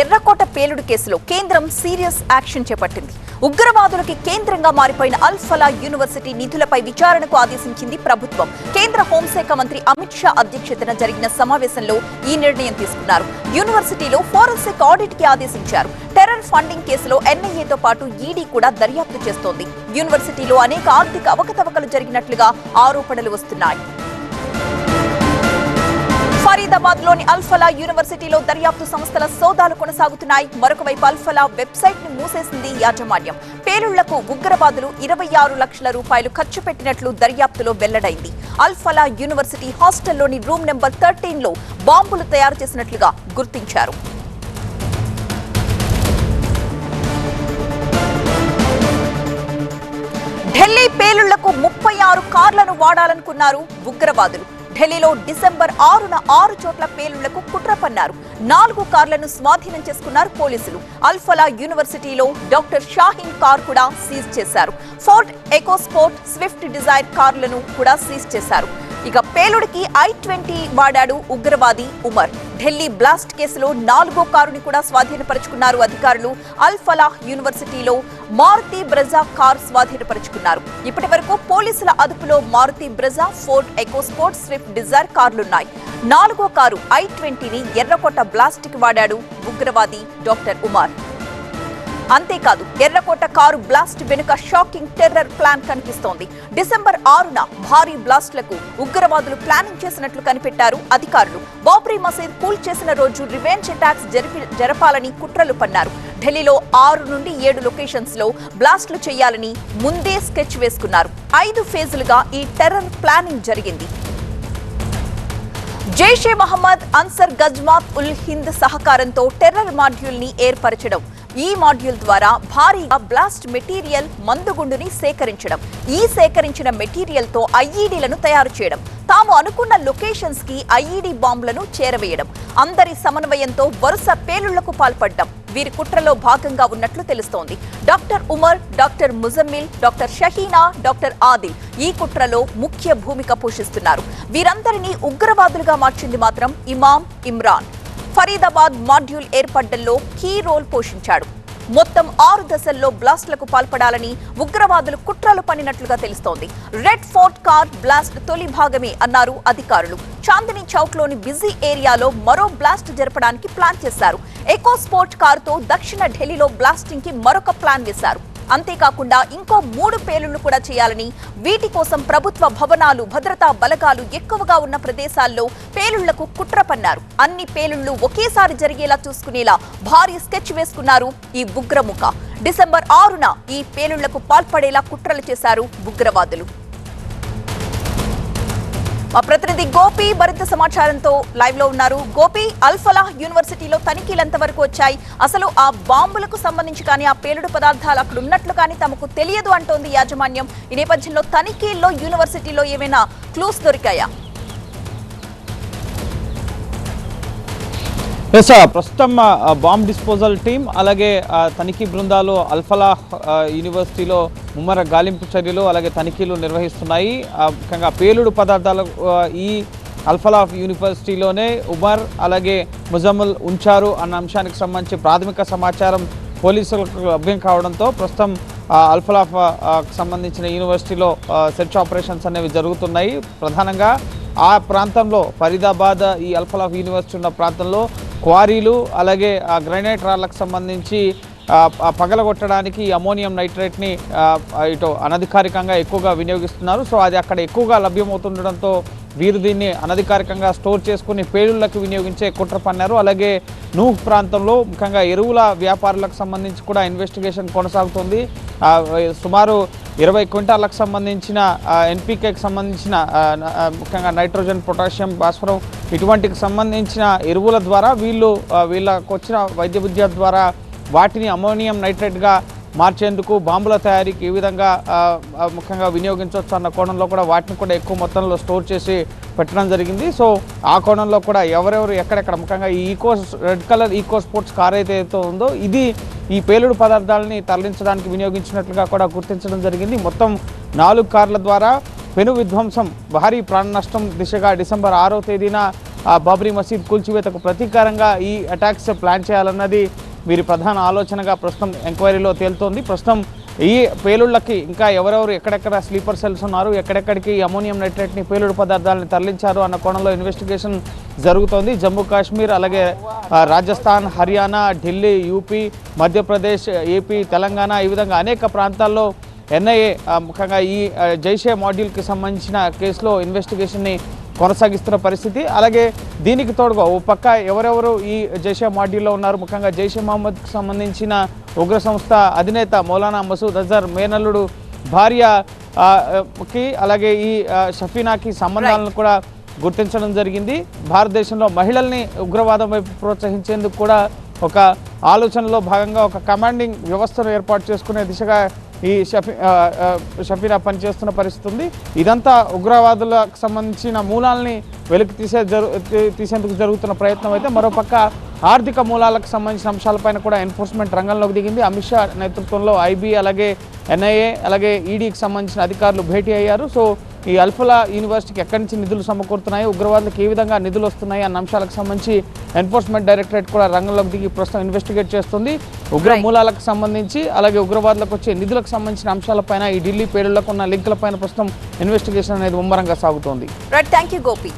ఎర్రకోట పేలుడు కేసులో కేంద్రం సీరియస్ యాక్షన్ చేపట్టింది. ఉగ్రవాదులకి కేంద్రంగా మారిపోయిన అల్ఫలా యూనివర్సిటీ నిధులపై విచారణకు ఆదేశించింది ప్రభుత్వం. కేంద్ర హోంశాఖ మంత్రి అమిత్ షా అధ్యక్షతన జరిగిన సమావేశంలో ఈ నిర్ణయం తీసుకున్నారు. యూనివర్సిటీలో ఫోరెన్సిక్ ఆడిట్కి ఆదేశించారు. టెర్రర్ ఫండింగ్ కేసులో ఎన్ఐఏతో పాటు ఈడీ కూడా దర్యాప్తు చేస్తోంది. యూనివర్సిటీలో అనేక ఆర్థిక అవకతవకలు జరిగినట్లుగా ఆరోపణలు వస్తున్నాయి. ఫరీదాబాద్లోని అల్ఫలా యూనివర్సిటీలో దర్యాప్తు సంస్థల సోదాలు కొనసాగుతున్నాయి. మరొక వైపు అల్ఫలా వెబ్సైట్ను మూసేసింది యాజమాన్యం. పేలుళ్ళకు ఉగ్రవాదులు ఇరవై ఆరు లక్షల రూపాయలు ఖర్చు పెట్టినట్లు దర్యాప్తులో వెల్లడైంది. అల్ఫలా యూనివర్సిటీ హాస్టల్లోని రూమ్ నెంబర్ థర్టీన్లో బాంబులు తయారు చేసినట్లుగా గుర్తించారు. ఢిల్లీ పేలుళ్ళకు ముప్పై ఆరు కార్లను వాడాలనుకున్నారు ఉగ్రవాదులు. ఢిల్లీలో డిసెంబర్ ఆరున ఆరు చోట్ల పేలుళ్ళకు కుట్ర పన్నారు. నాలుగు కార్లను స్వాధీనం చేసుకున్నారు పోలీసులు. అల్ఫలా యూనివర్సిటీలో డాక్టర్ షాహీన్ కార్ కూడా సీజ్ చేశారు. ఫోర్ట్ ఎకోస్పోర్ట్ స్విఫ్ట్ డిజైర్ కార్లను కూడా సీజ్ చేశారు. ఇక పేలుడికి ఐ ట్వంటీ వాడాడు ఉగ్రవాది ఉమర్. ఢిల్లీ బ్లాస్ట్ కేసులో నాలుగో కారుని కూడా స్వాధీనపరుచుకున్నారు అధికారులు. అల్ ఫలాహ్ యూనివర్సిటీలో మారుతి బ్రెజా కార్ స్వాధీనపరుచుకున్నారు. ఇప్పటి వరకు పోలీసుల అదుపులో Maruti Brezza Ford EcoSport Swift Dzire కార్లున్నాయి. నాలుగో కారు ఐ ట్వంటీని ఎర్రకోట బ్లాస్ట్కి వాడాడు ఉగ్రవాది డాక్టర్ ఉమార్. అంతేకాదు ఎర్రకోట కారు బ్లాస్ట్ వెనుక షాకింగ్ టెర్రర్ ప్లాన్ కనిపిస్తోంది. డిసెంబర్ ఆరున భారీ బ్లాస్ట్లకు ఉగ్రవాదులు ప్లానింగ్ చేసినట్లు కనిపెట్టారు అధికారులు. బాబ్రీ మసీద్ కూల్ చేసిన రోజు రివెంజ్ అటాక్స్ జరిపి జరపాలని కుట్రలు పన్నారు. ఢిల్లీలో ఆరు నుండి ఏడు లొకేషన్స్లో బ్లాస్ట్లు చేయాలని ముందే స్కెచ్ వేసుకున్నారు. ఐదు ఫేజులుగా ఈ టెర్రర్ ప్లానింగ్ జరిగింది. జైషే మహమ్మద్ అన్సర్ గజ్మాత్ ఉల్ హింద్ సహకారంతో టెర్రర్ మాడ్యూల్ని ఏర్పరచడం ఈ మాడ్యూల్ ద్వారా భారీగా బ్లాస్ట్ మెటీరియల్ మందుగుండుని సేకరించడం ఈ సేకరించిన మెటీరియల్తో ఐఈడీలను తయారు చేయడం తాము అనుకున్న లొకేషన్స్కి ఐఈడీ బాంబులను చేరవేయడం అందరి సమన్వయంతో వరుస పేలుళ్ళకు పాల్పడ్డం వీరి కుట్రలో భాగంగా ఉన్నట్లు తెలుస్తోంది. Doctor Umar doctor Muzammil doctor Shaheena doctor Adil ఈ కుట్రలో ముఖ్య భూమిక పోషిస్తున్నారు. వీరందరినీ ఉగ్రవాదులుగా మార్చింది మాత్రం ఇమాం ఇమ్రాన్. ఫరీదాబాద్ మాడ్యూల్ ఏర్పడ్డల్లో కీ రోల్ పోషించాడు. మొత్తం ఆరు దశల్లో బ్లాస్ట్లకు పాల్పడాలని ఉగ్రవాదులు కుట్రలు పన్నినట్లుగా తెలుస్తోంది. రెడ్ ఫోర్ట్ కార్ బ్లాస్ట్ తొలి భాగమే అన్నారు అధికారులు. చాందిని చౌక్లోని బిజీ ఏరియాలో మరో బ్లాస్ట్ జరపడానికి ప్లాన్ చేశారు. ఎకో స్పోర్ట్ కారుతో దక్షిణ ఢిల్లీలో బ్లాస్టింగ్కి మరొక ప్లాన్ వేశారు. అంతేకాకుండా ఇంకో మూడు పేలుళ్ళు కూడా చేయాలని వీటి కోసం ప్రభుత్వ భవనాలు భద్రతా బలగాలు ఎక్కువగా ఉన్న ప్రదేశాల్లో పేలుళ్ళకు కుట్ర పన్నారు. అన్ని పేలుళ్ళు ఒకేసారి జరిగేలా చూసుకునేలా భారీ స్కెచ్ వేసుకున్నారు ఈ ఉగ్రముఖ. డిసెంబర్ ఆరున ఈ పేలుళ్ళకు పాల్పడేలా కుట్రలు చేశారు ఉగ్రవాదులు. మా ప్రతినిధి గోపి మరింత సమాచారంతో లైవ్లో ఉన్నారు. గోపి అల్ఫలాహ్ యూనివర్సిటీలో తనిఖీలు ఎంతవరకు వచ్చాయి? అసలు ఆ బాంబులకు సంబంధించి కానీ ఆ పేలుడు పదార్థాలు అక్కడ ఉన్నట్లు కానీ తమకు తెలియదు అంటోంది యాజమాన్యం. ఈ నేపథ్యంలో తనిఖీల్లో యూనివర్సిటీలో ఏమైనా క్లూస్ దొరికాయా? ఎస్ ప్రస్తుతం బాంబ్ డిస్పోజల్ టీం అలాగే తనిఖీ బృందాలు అల్ఫలా యూనివర్సిటీలో ముమ్మర గాలింపు చర్యలు అలాగే తనిఖీలు నిర్వహిస్తున్నాయి. ముఖ్యంగా పేలుడు పదార్థాలు ఈ అల్ఫలా యూనివర్సిటీలోనే ఉమర్ అలాగే ముజమ్ముల్ ఉంచారు అన్న అంశానికి సంబంధించి ప్రాథమిక సమాచారం పోలీసులకు లభ్యం కావడంతో ప్రస్తుతం అల్ఫలాఫ్ సంబంధించిన యూనివర్సిటీలో సెర్చ్ ఆపరేషన్స్ అనేవి జరుగుతున్నాయి. ప్రధానంగా ఆ ప్రాంతంలో ఫరీదాబాద్ ఈ అల్ఫలాఫ్ యూనివర్సిటీ ఉన్న ప్రాంతంలో క్వారీలు అలాగే ఆ గ్రైనైట్ రాళ్ళకు సంబంధించి పగలగొట్టడానికి అమోనియం నైట్రేట్ని ఇటు అనధికారికంగా ఎక్కువగా వినియోగిస్తున్నారు. సో అది అక్కడ ఎక్కువగా లభ్యమవుతుండడంతో వీరు దీన్ని అనధికారికంగా స్టోర్ చేసుకుని పేలుళ్ళకు వినియోగించే కుట్ర పన్నారు. అలాగే నూహ్ ప్రాంతంలో ముఖ్యంగా ఎరువుల వ్యాపారులకు సంబంధించి కూడా ఇన్వెస్టిగేషన్ కొనసాగుతుంది. సుమారు ఇరవై క్వింటాలకు సంబంధించిన ఎన్పికేకి సంబంధించిన ముఖ్యంగా నైట్రోజన్ పొటాషియం భాస్వరం ఇటువంటికి సంబంధించిన ఎరువుల ద్వారా వీళ్ళు వీళ్ళకు వచ్చిన వైద్య విద్య ద్వారా వాటిని అమోనియం నైట్రేట్గా మార్చేందుకు బాంబుల తయారీకి ఏ విధంగా ముఖ్యంగా వినియోగించవచ్చు అన్న కోణంలో కూడా వాటిని కూడా ఎక్కువ మొత్తంలో స్టోర్ చేసి పెట్టడం జరిగింది. సో ఆ కోణంలో కూడా ఎవరెవరు ఎక్కడెక్కడ ముఖ్యంగా ఈ eco red colour eco sports car అయితే ఉందో ఇది ఈ పేలుడు పదార్థాలని తరలించడానికి వినియోగించినట్లుగా కూడా గుర్తించడం జరిగింది. మొత్తం నాలుగు కార్ల ద్వారా పెను విధ్వంసం భారీ ప్రాణ నష్టం దిశగా డిసెంబర్ ఆరో తేదీన బాబ్రీ మసీద్ కూల్చివేతకు ప్రతీకారంగా ఈ అటాక్స్ ప్లాన్ చేయాలన్నది వీరి ప్రధాన ఆలోచనగా ప్రస్తుతం ఎంక్వైరీలో తేలుతోంది. ప్రస్తుతం ఈ పేలుళ్ళకి ఇంకా ఎవరెవరు ఎక్కడెక్కడ స్లీపర్ సెల్స్ ఉన్నారు ఎక్కడెక్కడికి అమోనియం నైట్రేట్ని పేలుడు పదార్థాలను తరలించారు అన్న కోణంలో ఇన్వెస్టిగేషన్ జరుగుతోంది. జమ్మూ కాశ్మీర్ అలాగే రాజస్థాన్ హర్యానా ఢిల్లీ యూపీ మధ్యప్రదేశ్ ఏపీ తెలంగాణ ఈ విధంగా అనేక ప్రాంతాల్లో ఎన్ఐఏ ముఖ్యంగా ఈ జైషే మాడ్యూల్కి సంబంధించిన కేసులో ఇన్వెస్టిగేషన్ని కొనసాగిస్తున్న పరిస్థితి. అలాగే దీనికి తోడుగా ఓ పక్క ఎవరెవరు ఈ జైషే మాడ్యూల్లో ఉన్నారు? ముఖ్యంగా జైషే మహమ్మద్కి సంబంధించిన ఉగ్ర సంస్థ అధినేత మౌలానా మసూద్ అజర్ మేనల్లుడు భార్య ఆ, ఆ, కి అలాగే ఈ షఫీనాకి సంబంధాలను కూడా గుర్తించడం జరిగింది. భారతదేశంలో మహిళల్ని ఉగ్రవాదం వైపు ప్రోత్సహించేందుకు కూడా ఒక ఆలోచనలో భాగంగా ఒక కమాండింగ్ వ్యవస్థను ఏర్పాటు చేసుకునే దిశగా ఈ షఫీ షఫీరా పనిచేస్తున్న పరిస్థితి ఉంది. ఇదంతా ఉగ్రవాదులకు సంబంధించిన మూలాల్ని వెలికి తీసే జరు తీసేందుకు జరుగుతున్న ప్రయత్నం అయితే మరోపక్క ఆర్థిక మూలాలకు సంబంధించిన అంశాలపైన కూడా ఎన్ఫోర్స్మెంట్ రంగంలోకి దిగింది. అమిత్ షా నేతృత్వంలో ఐబీ అలాగే ఎన్ఐఏ అలాగే ఈడీకి సంబంధించిన అధికారులు భేటీ అయ్యారు. సో ఈ అల్ఫలా యూనివర్సిటీకి ఎక్కడి నుంచి నిధులు సమకూరుతున్నాయి? ఉగ్రవాదులకు ఏ విధంగా నిధులు వస్తున్నాయి అన్న అంశాలకు సంబంధించి ఎన్ఫోర్స్మెంట్ డైరెక్టరేట్ కూడా రంగంలోకి దిగి ప్రస్తుతం ఇన్వెస్టిగేట్ చేస్తుంది. ఉగ్ర. మూలాలకు సంబంధించి అలాగే ఉగ్రవాదులకు వచ్చే నిధులకు సంబంధించిన అంశాలపైన ఈ ఢిల్లీ పేరులకు ఉన్న లింకులపైన ప్రస్తుతం ఇన్వెస్టిగేషన్ అనేది ముమ్మరంగా సాగుతోంది. Right thank you Gopi